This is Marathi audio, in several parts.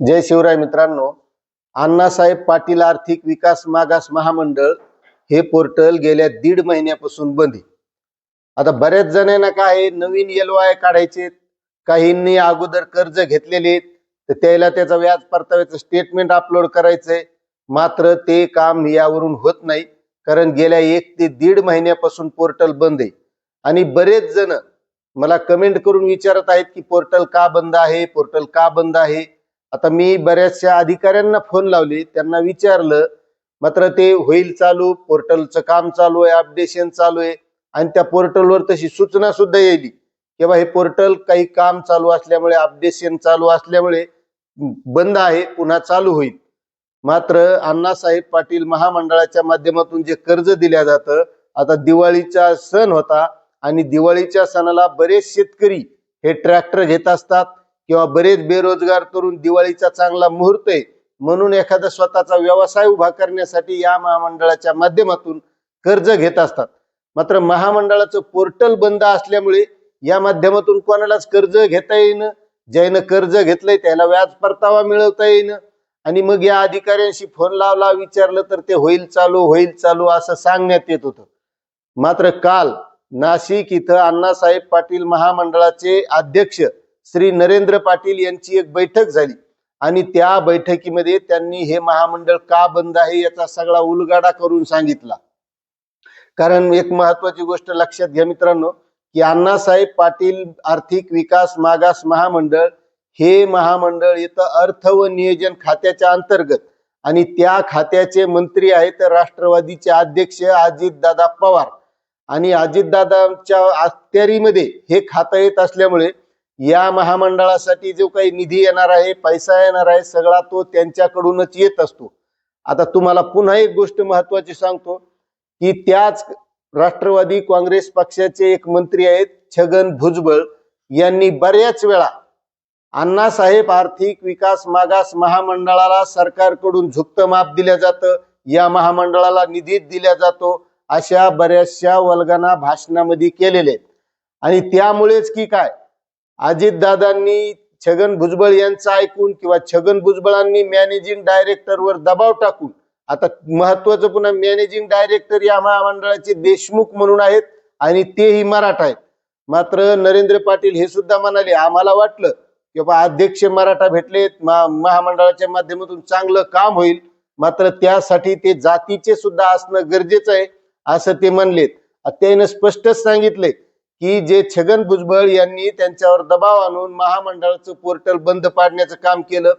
जय शिवराय मित्रांनो अण्णासाहेब पाटील आर्थिक विकास मागास महामंडळ हे पोर्टल गेल्या दीड महिन्यापासून बंद आहे. आता बऱ्याच जणांना काय नवीन एलो आय काढायचे काहींनी अगोदर कर्ज घेतलेले तर त्याला त्याचा व्याज परताव्याचं स्टेटमेंट अपलोड करायचंय मात्र ते काम यावरून होत नाही कारण गेल्या एक ते दीड महिन्यापासून पोर्टल बंद आहे. आणि बरेच जण मला कमेंट करून विचारत आहेत की पोर्टल का बंद आहे पोर्टल का बंद आहे? आता मी बऱ्याचशा अधिकाऱ्यांना फोन लावले त्यांना विचारलं मात्र ते होईल चालू पोर्टलचं काम चालू आहे अपडेशन चालू आहे आणि त्या पोर्टलवर तशी सूचना सुद्धा येईल की बा हे पोर्टल काही काम चालू असल्यामुळे अपडेशन चालू असल्यामुळे बंद आहे पुन्हा चालू होईल. मात्र अण्णासाहेब पाटील महामंडळाच्या माध्यमातून जे कर्ज दिल्या जातं आता दिवाळीचा सण होता आणि दिवाळीच्या सणाला बरेच शेतकरी हे ट्रॅक्टर घेत असतात. किंवा बरेच बेरोजगार तरुण दिवाळीचा चांगला मुहूर्त आहे म्हणून एखादा स्वतःचा व्यवसाय उभा करण्यासाठी या महामंडळाच्या माध्यमातून कर्ज घेत असतात. मात्र महामंडळाचं पोर्टल बंद असल्यामुळे या माध्यमातून कोणालाच कर्ज घेता येईन. ज्यानं कर्ज घेतलंय त्याला व्याज परतावा मिळवता येईन. आणि मग या अधिकाऱ्यांशी फोन लावला विचारलं तर ते होईल चालू होईल चालू असं सांगण्यात येत होतं. मात्र काल नाशिक इथं अण्णासाहेब पाटील महामंडळाचे अध्यक्ष श्री नरेंद्र पाटील यांची एक बैठक झाली. आणि त्या बैठकीमध्ये त्यांनी हे महामंडळ का बंद आहे याचा सगळा उलगाडा करून सांगितला. कारण एक महत्वाची गोष्ट लक्षात घ्या मित्रांनो की अण्णासाहेब पाटील आर्थिक विकास मागास महामंडळ हे महामंडळ येतं अर्थ व नियोजन खात्याच्या अंतर्गत आणि त्या खात्याचे मंत्री आहेत राष्ट्रवादीचे अध्यक्ष अजितदादा पवार. आणि अजितदादांच्या अखत्यारीमध्ये हे खातं येत असल्यामुळे या महामंडळासाठी जो काही निधी येणार आहे पैसा येणार आहे सगळा तो त्यांच्याकडूनच येत असतो. आता तुम्हाला पुन्हा एक गोष्ट महत्वाची सांगतो की त्याच राष्ट्रवादी काँग्रेस पक्षाचे एक मंत्री आहेत छगन भुजबळ. यांनी बऱ्याच वेळा अण्णासाहेब आर्थिक विकास मागास महामंडळाला सरकारकडून झुकतं माप दिलं जातं या महामंडळाला निधी दिल्या जातो अशा बऱ्याचशा वल्गना भाषणामध्ये केलेले आहेत. आणि त्यामुळेच की काय अजितदादांनी छगन भुजबळ यांचं ऐकून किंवा छगन भुजबळांनी मॅनेजिंग डायरेक्टरवर दबाव टाकून आता महत्वाचं पुन्हा मॅनेजिंग डायरेक्टर या महामंडळाचे देशमुख म्हणून आहेत आणि तेही मराठा आहेत. मात्र नरेंद्र पाटील हे सुद्धा म्हणाले आम्हाला वाटलं की बाबा अध्यक्ष मराठा भेटलेत महामंडळाच्या माध्यमातून चांगलं काम होईल मात्र त्यासाठी ते जातीचे सुद्धा असणं गरजेचं आहे असं ते म्हणलेत. त्यानं स्पष्टच सांगितले की जे छगन भुजबळ यांनी त्यांच्यावर दबाव आणून महामंडळाचं पोर्टल बंद पाडण्याचं काम केलं.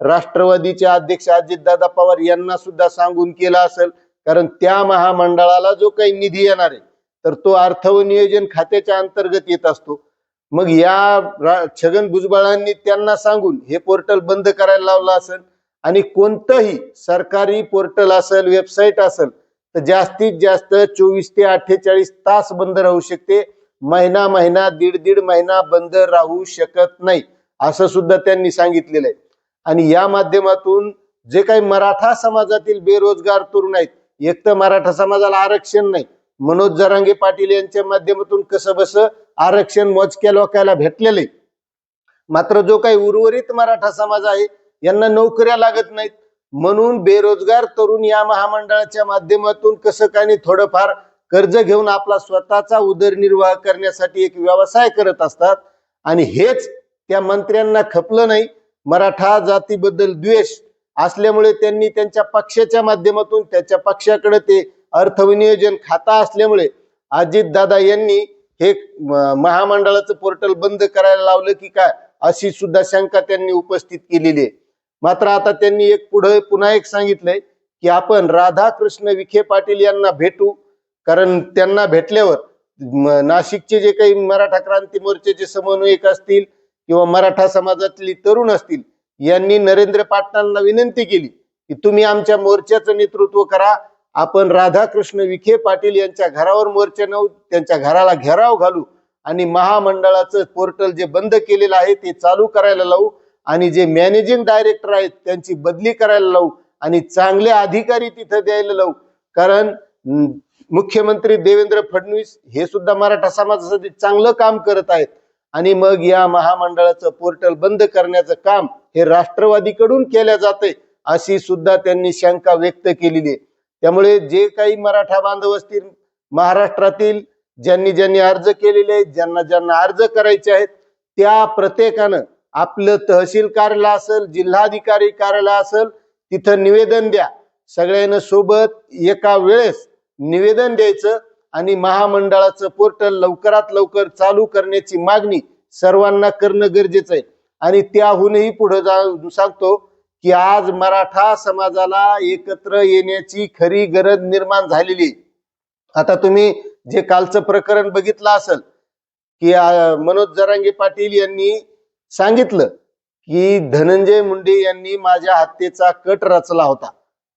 राष्ट्रवादीचे अध्यक्ष अजितदादा पवार यांना सुद्धा सांगून केलं असेल कारण त्या महामंडळाला जो काही निधी येणार आहे तर तो अर्थ व नियोजन खात्याच्या अंतर्गत येत असतो. मग या छगन भुजबळांनी त्यांना सांगून हे पोर्टल बंद करायला लावलं असेल आणि कोणतंही सरकारी पोर्टल असेल वेबसाईट असेल तर जास्तीत जास्त चोवीस ते अठ्ठेचाळीस तास बंद राहू शकते. महिना महिना दीड दीड महिना बंद राहू शकत नाही. असं सुद्धा त्यांनी सांगितलेलं आहे. आणि या माध्यमातून जे काही मराठा समाजातील बेरोजगार तरुण आहेत एक तर मराठा समाजाला आरक्षण नाही. मनोज जरांगे पाटील यांच्या माध्यमातून कसं बस आरक्षण मोजक्या लोकांना भेटलेलं आहे. मात्र जो काही उर्वरित मराठा समाज आहे यांना नोकऱ्या लागत नाहीत. म्हणून बेरोजगार तरुण या महामंडळाच्या माध्यमातून कसं काय थोडंफार कर्ज घेऊन आपला स्वतःचा उदरनिर्वाह करण्यासाठी एक व्यवसाय करत असतात. आणि हेच त्या मंत्र्यांना खपलं नाही. मराठा जातीबद्दल द्वेष असल्यामुळे त्यांनी त्यांच्या पक्षाच्या माध्यमातून त्याच्या पक्षाकडे ते अर्थविनियोजन खाता असल्यामुळे अजितदादा यांनी हे महामंडळाचं पोर्टल बंद करायला लावलं की काय? अशी सुद्धा शंका त्यांनी उपस्थित केलेली आहे. मात्र आता त्यांनी एक पुढे पुन्हा एक सांगितलंय की आपण राधाकृष्ण विखे पाटील यांना भेटू. कारण त्यांना भेटल्यावर नाशिकचे जे काही मराठा क्रांती मोर्चाचे समन्वयक असतील किंवा मराठा समाजातली तरुण असतील यांनी नरेंद्र पाटलांना विनंती केली की तुम्ही आमच्या मोर्चाचं नेतृत्व करा. आपण राधाकृष्ण विखे पाटील यांच्या घरावर मोर्चा नेऊ त्यांच्या घराला घेराव घालू आणि महामंडळाचं पोर्टल जे बंद केलेलं आहे ते चालू करायला लावू आणि जे मॅनेजिंग डायरेक्टर आहेत त्यांची बदली करायला लावू आणि चांगले अधिकारी तिथं द्यायला लावू. कारण मुख्यमंत्री देवेंद्र फडणवीस हे सुद्धा मराठा समाजासाठी चांगलं काम करत आहेत. आणि मग या महामंडळाचं पोर्टल बंद करण्याचं काम हे राष्ट्रवादीकडून केल्या जाते अशी सुद्धा त्यांनी शंका व्यक्त केलेली आहे. त्यामुळे जे काही मराठा बांधव असतील महाराष्ट्रातील ज्यांनी ज्यांनी अर्ज केलेले आहेत ज्यांना ज्यांना अर्ज करायचे आहेत त्या प्रत्येकानं आपलं तहसील कार्यालय असेल जिल्हाधिकारी कार्यालय असेल तिथं निवेदन द्या. सगळ्यांना सोबत एका वेळेस निवेदन द्यायचं आणि महामंडळाचं पोर्टल लवकरात लवकर चालू करण्याची मागणी सर्वांना करणं गरजेचं आहे. आणि त्याहूनही पुढे जा सांगतो की आज मराठा समाजाला एकत्र येण्याची खरी गरज निर्माण झालेली आहे. आता तुम्ही जे कालचं प्रकरण बघितलं असेल की मनोज जरांगे पाटील यांनी सांगितलं की धनंजय मुंडे यांनी माझ्या हत्येचा कट रचला होता.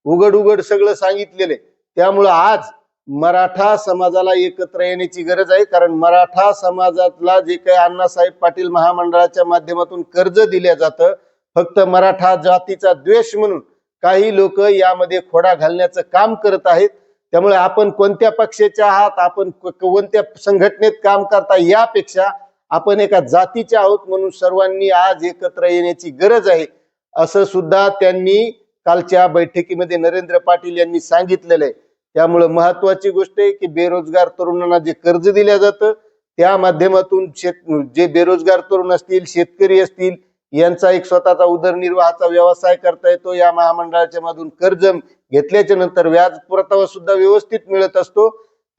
उघड उघड सगळं सांगितलेलं त्यामुळं आज मराठा समाजाला एकत्र येण्याची गरज आहे कारण मराठा समाजातला जे काही अण्णासाहेब पाटील महामंडळाच्या माध्यमातून कर्ज दिलं जातं फक्त मराठा जातीचा द्वेष म्हणून काही लोक यामध्ये खोडा घालण्याचं काम करत आहेत. त्यामुळे आपण कोणत्या पक्षाच्या आहात आपण कोणत्या संघटनेत काम करता यापेक्षा आपण एका जातीच्या आहोत म्हणून सर्वांनी आज एकत्र येण्याची गरज आहे. असं सुद्धा त्यांनी कालच्या बैठकीमध्ये नरेंद्र पाटील यांनी सांगितलेलं आहे. त्यामुळे महत्वाची गोष्ट आहे की बेरोजगार तरुणांना जे कर्ज दिलं जातं त्या माध्यमातून शेत जे बेरोजगार तरुण असतील शेतकरी असतील यांचा एक स्वतःचा उदरनिर्वाहाचा व्यवसाय करता येतो. या महामंडळाच्या मधून कर्ज घेतल्याच्या नंतर व्याज परतावा सुद्धा व्यवस्थित मिळत असतो.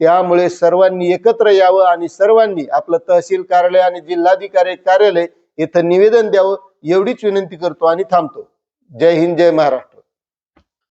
त्यामुळे सर्वांनी एकत्र यावं आणि सर्वांनी आपलं तहसील कार्यालय आणि जिल्हाधिकारी कार्यालय इथं निवेदन द्यावं एवढीच विनंती करतो आणि थांबतो. जय हिंद जय महाराष्ट्र.